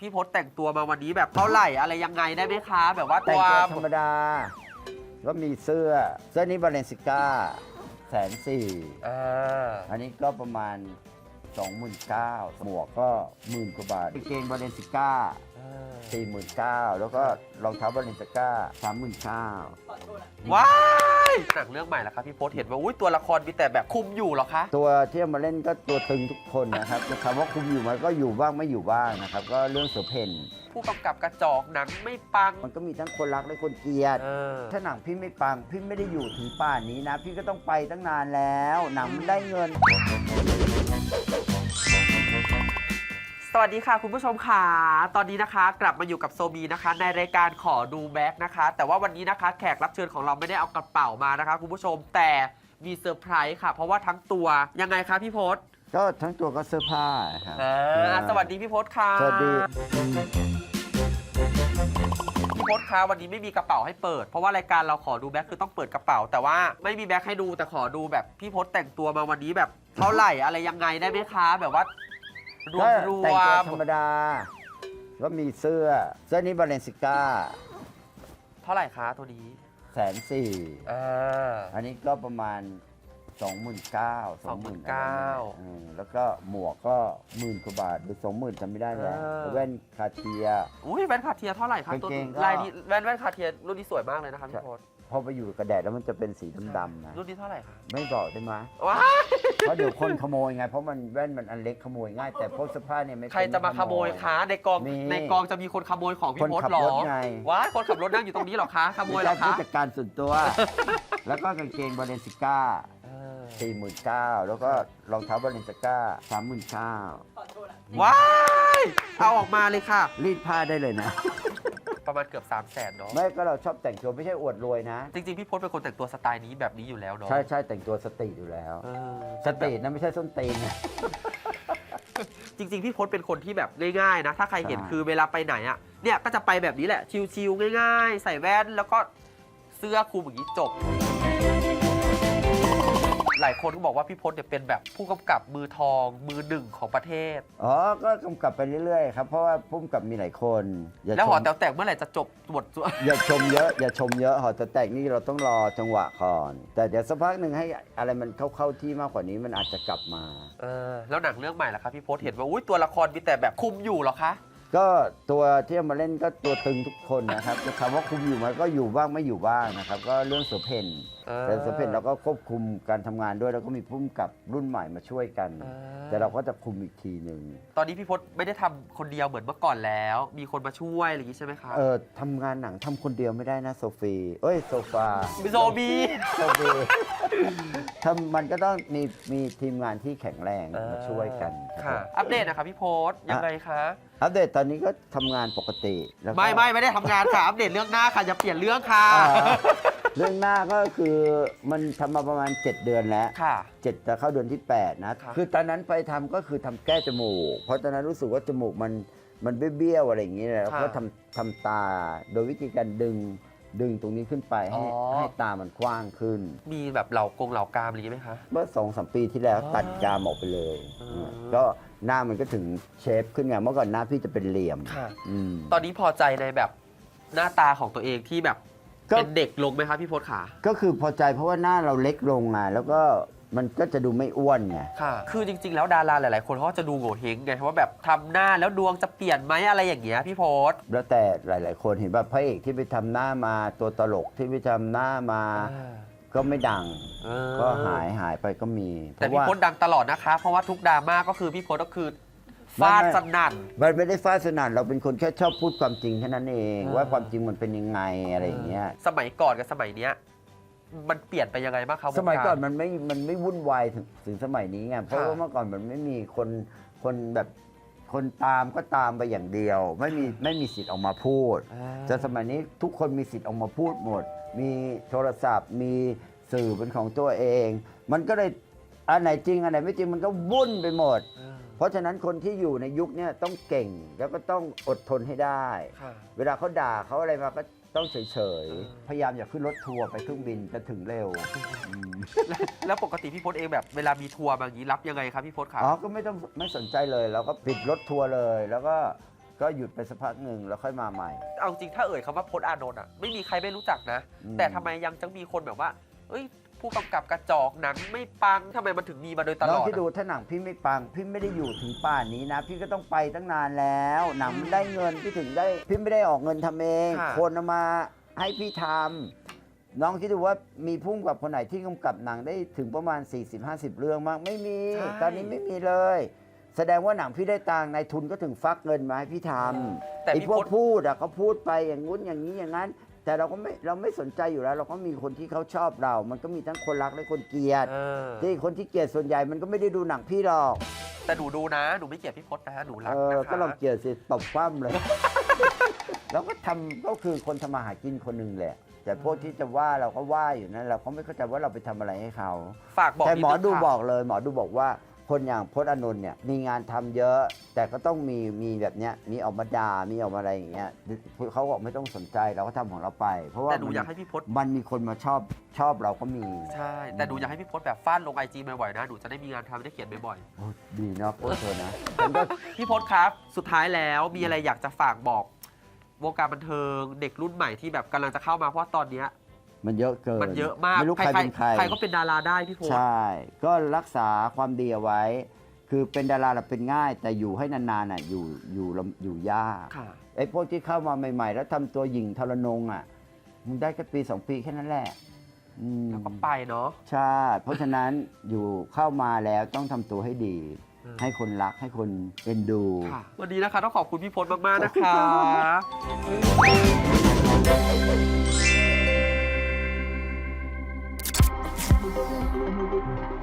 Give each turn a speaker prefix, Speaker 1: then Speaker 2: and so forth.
Speaker 1: พี่พศแต่งตัวมาวันนี้แบบเท่าไหร่อะไรยังไงได้ไหมคะ แบบว่า
Speaker 2: แต่
Speaker 1: ตั
Speaker 2: ง
Speaker 1: ว
Speaker 2: ตัวธรรมดา ก็มีเสื้อ เสื้อนี้บาเลนซิก้าแสนสี่
Speaker 1: อ่า
Speaker 2: อันนี้ก็ประมาณ 29,000หมวกก็หมื่นกว่าบาทกางเกงบาเลนซิก้า49,000แล้วก็รองเท้าบาเลนซิก้า39,000
Speaker 1: ว้ายหนังเรื่องใหม่แล้วครับพี่พศเห็นว่าอุ้ยตัวละครมีแต่แบบคุมอยู่เหรอคะ
Speaker 2: ตัวที่เอามาเล่นก็ตัวตึงทุกคนนะครับคำว่าคุมอยู่มันก็อยู่บ้างไม่อยู่บ้างนะครับ ก็เรื่องเสือเพ่น
Speaker 1: ผู้กำกับกระจอกหนังไม่ปัง
Speaker 2: มันก็มีทั้งคนรักและคนเกลียด
Speaker 1: เออ
Speaker 2: ถ้าหนังพี่ไม่ปัง พี่ไม่ได้อยู่ถึงป่านนี้นะ พี่ก็ต้องไปตั้งนานแล้ว หนังมันได้เงิน
Speaker 1: ส วัสดีค่ะ คุณผู้ชมค่ะ ตอนนี้นะคะ กลับมาอยู่กับโซบีนะคะ ในรายการขอดูแบ็กนะคะ แต่ว่าวันนี้นะคะแขกรับเชิญของเราไม่ได้เอากระเป๋ามานะคะ คุณผู้ชมแต่มีเซอร์ไพรส์ค่ะ เพราะว่าทั้งตัวยังไงคะพี่พศ
Speaker 2: ก็ทั้งตัวก็เสื้อผ้าครับ
Speaker 1: อ่าสวัสดีพี่พศค่ะ
Speaker 2: สวัสดี
Speaker 1: พี่พศคะวันนี้ไม่มีกระเป๋าให้เปิด เพราะว่ารายการเราขอดูแบ็คคือต้องเปิดกระเป๋า แต่ว่าไม่มีแบ็คให้ดูแต่ขอดูแบบพี่พศแต่งตัวมาวันนี้แบบเท่าไหร่อะไรยังไงได้ไหมคะ แบบว่า รว
Speaker 2: ก็
Speaker 1: มรว
Speaker 2: แต่งตัว
Speaker 1: ม
Speaker 2: ธรรมดา ก็มีเสื้อ เสื้อนี้บาเลนซิก้า
Speaker 1: เท่าไหร่คะตัวนี้
Speaker 2: แสนสี่
Speaker 1: อ่า
Speaker 2: อันนี้ก็ประมาณ 29,000
Speaker 1: 29,000
Speaker 2: เออแล้วก็หมวกก็หมื่นกว่าบาทหรือ20,000จำไม่ได้แล้ว
Speaker 1: เออ
Speaker 2: แว่นคาเทีย
Speaker 1: อุ้ยแว่นคาเทียเท่าไหร่คะ
Speaker 2: กาง
Speaker 1: ตัว
Speaker 2: เกงก็
Speaker 1: ลายนี้แว่นแว่นคาเทียรุ่นนี้สวยมากเลยนะคะพี่พศ
Speaker 2: พอไปอยู่กับแดดแล้วมันจะเป็นสีดำๆนะ
Speaker 1: รุ่นนี้เท่าไหร่คะ
Speaker 2: ไม่บอกได้ไหม
Speaker 1: ว้าย
Speaker 2: เพราะเดี๋ยวคนขโมยไง เพราะมันแว่นมันอันเล็กขโมยง่าย แต่พวกเสื้อผ้าเนี่ยไม่
Speaker 1: ใครจะมาขโมยคะในกอง
Speaker 2: มี
Speaker 1: ในกองจะมีคนขโมยของพี่
Speaker 2: คน
Speaker 1: พศ
Speaker 2: ขับ
Speaker 1: หรอ
Speaker 2: รถไง
Speaker 1: ว้ายคนขับรถนั่งอยู่ตรงนี้เหรอคะขโมยเหรอ
Speaker 2: ไใช่ผู้
Speaker 1: คะ
Speaker 2: จัดการส่วนตัว แล้วก็กางเกงบาเลนซิก้า
Speaker 1: เออ
Speaker 2: สี่หมื่นเก้าแล้วก็รองเท้าบาเลนซิก้าสามหมื่นเก้า
Speaker 1: ว้ายเอาออกมาเลยค่ะ
Speaker 2: รีดผ้าได้เลยนะ
Speaker 1: ประมาณเกือบ 3 0 0แสนเนาะ
Speaker 2: ไม่ก็เราชอบแต่งตัวไม่ใช่อวดรวยนะ
Speaker 1: จริงๆ พี่พศเป็นคนแต่งตัวสไตล์นี้แบบนี้อยู่แล้วเนาะ
Speaker 2: ใช่ใช่แต่งตัวสตรีทอยู่แล้ว
Speaker 1: เออ
Speaker 2: สตรีทนะไม่ใช่ส้นตีนนะ
Speaker 1: จริง ๆ พี่พศเป็นคนที่แบบง่ายๆนะ ถ้าใครเห็น
Speaker 2: ใช่
Speaker 1: คือเวลาไปไหนอะเนี่ยก็จะไปแบบนี้แหละชิลๆง่าย ๆ ใส่แว่นแล้วก็เสื้อคลุมอย่างนี้จบ หลายคนก็บอกว่าพี่พศเนี่ยเป็นแบบผู้กำกับมือทองมือหนึ่งของประเทศ
Speaker 2: อ๋อ ก็กำกับไปเรื่อยๆครับ เพราะว่าพุ่มกับมีหลายคนอย่า
Speaker 1: แล้ว
Speaker 2: ช
Speaker 1: หอ
Speaker 2: ม
Speaker 1: แต๋วแตกเมื่อไหร่จะจบบท
Speaker 2: อย่าชมเยอะ อย่าชมเยอะหอจะแตกนี่เราต้องรอจังหวะก่อน แต่เดี๋ยวสักพักหนึ่งให้อะไรมันเข้าเข้าที่มากกว่านี้มันอาจจะกลับมา
Speaker 1: เออแล้วหนังเรื่องใหม่ล่ะครับพี่พศเห็นว่าอุ้ยตัวละครมีแต่แบบคุมอยู่เหรอคะ
Speaker 2: ก็ตัวที่เอามาเล่นก็ตัวตึงทุกคนนะครับจะคำว่าคุมอยู่มันก็อยู่บ้างไม่อยู่บ้างนะครับ ก็เรื่องเสือเพ่น
Speaker 1: เออ
Speaker 2: แต่เสือเพ่นเราก็ควบคุมการทำงานด้วย แล้วก็มีพุ่มกับรุ่นใหม่มาช่วยกัน
Speaker 1: เออ
Speaker 2: แต่เราก็จะคุมอีกทีหนึ่ง
Speaker 1: ตอนนี้พี่พศไม่ได้ทำคนเดียวเหมือนเมื่อก่อนแล้ว มีคนมาช่วยอะไรอย่างนี้ใช่ไหมคะ
Speaker 2: เออทำงานหนังทำคนเดียวไม่ได้นะโซฟีเอ้ยโซฟา
Speaker 1: มิโซบี
Speaker 2: โซฟีทำมันก็ต้องมีมีทีมงานที่แข็งแรงมาช่วยกันค
Speaker 1: ค่ะ
Speaker 2: รับ
Speaker 1: อัปเดตนะคะพี่พศยังไงคะ
Speaker 2: อัปเดตตอนนี้ก็ทำงานปกติแล้วก็
Speaker 1: ไม่ไม่ไม่ได้ทำงานค่ะ อัปเดตเรื่องหน้าค่ะ อย่าเปลี่ยนเรื่องค่ะ
Speaker 2: อ่า เรื่องหน้าก็คือมันทำมาประมาณ 7 เดือนแล้ว
Speaker 1: ค่ะ
Speaker 2: เจ็ดจะเข้าเดือนที่ 8 นะ
Speaker 1: ครับ
Speaker 2: คือตอนนั้นไปทำก็คือทำแก้จมูก เพราะตอนนั้นรู้สึกว่าจมูกมันมันเบี้ยวๆอะไรอย่างเงี้ยแล้วก็ทำทำตาโดยวิธีการดึงดึงตรงนี้ขึ้นไปให้ให้ตามันกว้างขึ้น
Speaker 1: มีแบบเหล่ากงเหล่ากามอะไรอย่างนี้ไหมคะ
Speaker 2: เมื่อสองสามปีที่แล้ว
Speaker 1: อ๋อ
Speaker 2: ตัดกรามออกไปเลย
Speaker 1: อืม
Speaker 2: ก็หน้ามันก็ถึงเชฟขึ้นไงเมื่อก่อนหน้าพี่จะเป็นเหลี่ยม
Speaker 1: ค่ะ
Speaker 2: อืม
Speaker 1: ตอนนี้พอใจในแบบหน้าตาของตัวเองที่แบบ
Speaker 2: ก็
Speaker 1: เป็นเด็กลงไหมคะพี่พศขา
Speaker 2: ก็คือพอใจเพราะว่าหน้าเราเล็กลงไงแล้วก็มันก็จะดูไม่อ้วนไง
Speaker 1: ค่ะ คือจริง ๆ แล้วดาราหลาย ๆ คนเขาก็จะดูโง่เฮงไงว่าแบบทำหน้าแล้วดวงจะเปลี่ยนไหมอะไรอย่างเงี้ยพี่พศ
Speaker 2: แล้วแต่หลาย ๆ คนเห็นว่าพระเอกที่ไปทำหน้ามาตัวตลกที่ไปทำหน้ามาก็ไม่ดัง
Speaker 1: เออ
Speaker 2: ก็หายหายไปก็มีเพ
Speaker 1: แต่
Speaker 2: ราะ
Speaker 1: พี่
Speaker 2: ว่า
Speaker 1: พศดังตลอดนะคะ เพราะว่าทุกดราม่าก็คือพี่พศก็คือ ฟาด
Speaker 2: ไม่ไม่
Speaker 1: สนั่น
Speaker 2: มันไม่ได้ฟาดสนั่นเราเป็นคนแค่ชอบพูดความจริงแค่นั้นเอง
Speaker 1: อ่า
Speaker 2: ว่าความจริงมันเป็นยังไงอะไรอย่างเงี้ย
Speaker 1: สมัยก่อนกับสมัยเนี้ย มันเปลี่ยนไปยังไงบ้างครับ
Speaker 2: สมัยว
Speaker 1: งาร
Speaker 2: ก่อนมันไม่ มันไม่วุ่นวายถึงถึงสมัยนี้ไง เพราะ
Speaker 1: ค่ะ
Speaker 2: ว่าเมื่อก่อนมันไม่มีคน คนแบบคนตามก็ตามไปอย่างเดียว ไม่มีไม่มีสิทธิ์ออกมาพูดแต่สมัยนี้ทุกคนมีสิทธิ์ออกมาพูดหมด มีโทรศัพท์ มีสื่อเป็นของตัวเอง มันก็เลยอันไหนจริงอันไหนไม่จริงมันก็วุ่นไปหมด
Speaker 1: เออ
Speaker 2: เพราะฉะนั้นคนที่อยู่ในยุคเนี้ยต้องเก่งแล้วก็ต้องอดทนให้ได้
Speaker 1: ค่ะ
Speaker 2: เวลาเขาด่าเขาอะไรมาก็ต้องเฉย
Speaker 1: อ
Speaker 2: ๆพยายามอย่าขึ้นรถทัวร์ไปเครื่องบินจะถึงเร็วอืม
Speaker 1: แล้วแล้วปกติพี่พศเองแบบเวลามีทัวร์มาอย่างนี้รับยังไงครับพี่พศครับ
Speaker 2: อ๋อ ก็ไม่ต้องไม่สนใจเลย เราก็ปิดรถทัวร์เลย แล้วก็ก็หยุดไปสักพักหนึ่งแล้วค่อยมาใหม่
Speaker 1: เอาจริงถ้าเอ่ยคำว่าพจน์อานนท์อะไม่มีใครไม่รู้จักนะ
Speaker 2: อืม
Speaker 1: แต่ทำไมยังจะมีคนแบบว่า เอ้ย ผู้กำกับกระจอกหนังไม่ปังทำไมมันถึงมีมาโดยตล
Speaker 2: น้อง
Speaker 1: อด
Speaker 2: ที่ดู
Speaker 1: อะ
Speaker 2: ถ้าหนังพี่ไม่ปัง พี่ไม่ได้อยู่ถึงป่านนี้นะ พี่ก็ต้องไปตั้งนานแล้ว หนังมันได้เงินพี่ถึงได้ พี่ไม่ได้ออกเงินทำเอง
Speaker 1: ค่ะ
Speaker 2: คนเอามาให้พี่ทำน้องคิดดูว่ามีพุ่งกับคนไหนที่กำกับหนังได้ถึงประมาณ 40-50 เรื่องมากไม่มี ตอนนี้ไม่มีเลย แสดงว่าหนังพี่ได้ตังค์นายทุนก็ถึงฟักเงินมาให้พี่ทำ
Speaker 1: แต่
Speaker 2: ไอ้
Speaker 1: พี่
Speaker 2: พว
Speaker 1: พ
Speaker 2: ก
Speaker 1: จน์
Speaker 2: พูดอะเขาพูดไปอย่างงู้นอย่างนี้อย่างนั้น แต่เราก็ไม่เราไม่สนใจอยู่แล้ว เราก็มีคนที่เขาชอบเรา มันก็มีทั้งคนรักและคนเกลียด
Speaker 1: เออ
Speaker 2: ที่คนที่เกลียดส่วนใหญ่มันก็ไม่ได้ดูหนังพี่หรอก
Speaker 1: แต่หนูดูนะหนูไม่เกลียดพี่พจน์นะฮะหนูรัก
Speaker 2: เออ
Speaker 1: นะคะ
Speaker 2: ก็ลองเกลียดสิตบคว่ำเลย แล้วก็ทำก็คือคนทำมาหากินคนหนึ่งแหละ แต่พวกที่จะว่าเราก็ว่าอยู่นั่นเราก็ไม่เข้าใจว่าเราไปทำอะไรให้เขา
Speaker 1: ฝากบอก
Speaker 2: แต่หมอ
Speaker 1: นินึง
Speaker 2: ดู
Speaker 1: ค่ะ
Speaker 2: บอกเลย หมอดูบอกว่า คนอย่างพจน์อานนท์เนี่ยมีงานทำเยอะ แต่ก็ต้องมีมีแบบเนี้ยมีออกมาด่ามีออกมาอะไรอย่างเงี้ยเขาบอกไม่ต้องสนใจเราก็ทำของเราไป เพราะว่า
Speaker 1: แต่หนู
Speaker 2: มัน
Speaker 1: อยากให้พี่พจน์
Speaker 2: มันมีคนมาชอบชอบเราก็มี
Speaker 1: ใช่แต่หนูอยากให้พี่พจน์แบบฟาดลงไอจีบ่อยๆนะหนูจะได้มีงานทำได้เขียนบ่อย
Speaker 2: โอ้ดีเนาะโคตรเธอนะฉันก็
Speaker 1: ๆพี่พจน์ครับสุดท้ายแล้วมีอะไรอยากจะฝากบอกวงการบันเทิงเด็กรุ่นใหม่ที่แบบกำลังจะเข้ามาเพราะว่าตอนเนี้ย
Speaker 2: มันเยอะเกิน
Speaker 1: มันเยอะมาก
Speaker 2: ไม่รู้ใครเป็นใคร
Speaker 1: ใครก็เป็นดาราได้พี่พจน์
Speaker 2: ใช่ ก็รักษาความดีเอาไว้ คือเป็นดาราเราเป็นง่าย แต่อยู่ให้นานๆอะอยู่อยู่ลำอยู่ยาก
Speaker 1: ค่ะ
Speaker 2: ไอ้พวกที่เข้ามาใหม่ ๆ แล้วทำตัวหยิ่งทรนงอะมึงได้แค่ปีสองปีแค่นั้นแหละอืม
Speaker 1: แล้วก็ไปเนาะ
Speaker 2: ใช่เพราะฉะนั้นอยู่เข้ามาแล้วต้องทำตัวให้ดี
Speaker 1: อืม
Speaker 2: ให้คนรักให้คนเอ็นดู
Speaker 1: ค่ะ วันนี้นะคะต้องขอบคุณพี่พจน์มากๆนะคะ
Speaker 2: Thank you.